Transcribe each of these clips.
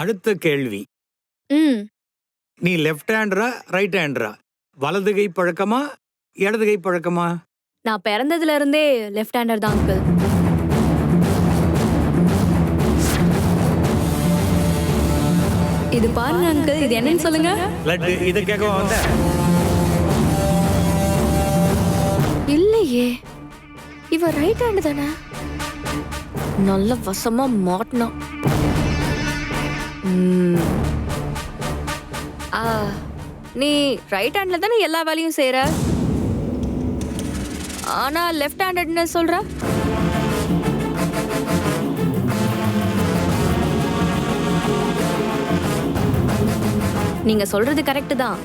அடுத்த கேள்வி. ம். நீ லெஃப்ட் ஹேண்டரா ரைட் ஹேண்டரா வலது கை பழக்கமா இடது கை பழக்கமா? நான் பிறந்ததுல இருந்தே லெஃப்ட் ஹேண்டர் தான் அங்கிள் இது பாருங்க அங்கிள் இது என்னன்னு சொல்லுங்க. லட்டு இதை கேட்க வந்த. இல்லையே. இவ ரைட் ஹேண்ட் தானே? நல்ல வசமா மாட்டினான். நீ ரைட் ஹேண்டில் தானே எல்லா வேலையும் செய்கிற ஆனால் லெஃப்ட் ஹேண்டட்னு சொல்கிற நீங்கள் சொல்கிறது கரெக்டு தான்.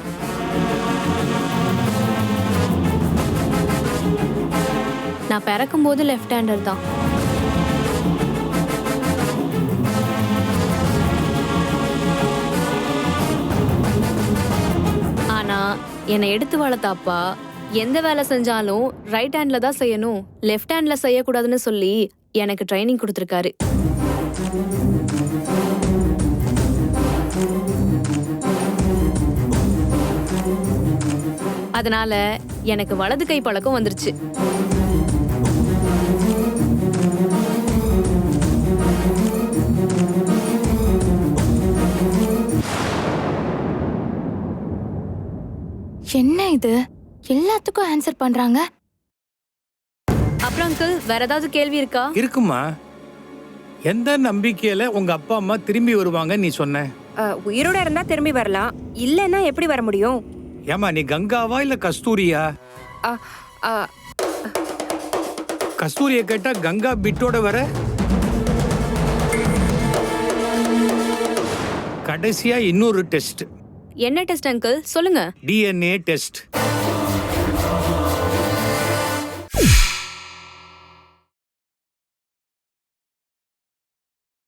நான் பிறக்கும்போது லெஃப்ட் ஹேண்டர் தான். என்னை எடுத்து வளர்த்தாப்பா எந்த வேலை செஞ்சாலும் ரைட் ஹேண்ட்ல தான் செய்யணும் லெஃப்ட் ஹேண்ட்ல செய்யக்கூடாதுன்னு சொல்லி எனக்கு ட்ரைனிங் கொடுத்துருக்காரு. அதனால எனக்கு வலது கை பழக்கம் வந்துருச்சு. என்ன இது? எல்லாத்துக்கும் ஆன்சர் பண்றாங்க. அப்புறம் அங்கிள் வேற ஏதாவது கேள்வி இருக்கா? இருக்குமா. எந்த நம்பிக்கையில உங்க அப்பா அம்மா திரும்பி வருவாங்க நீ சொன்ன? அஹ், உயிரோட இருந்தா திரும்பி வரலாம். இல்லைன்னா எப்படி வர முடியும்? ஏமா நீ கங்காவா இல்ல கஸ்தூரியா? அஹ், அஹ், கஸ்தூரிய கேட்டா கங்கா பிட்டோட வர? கடைசியா இன்னொரு டெஸ்ட் என்ன டெஸ்ட் அங்கிள்? சொல்லுங்க. DNA test.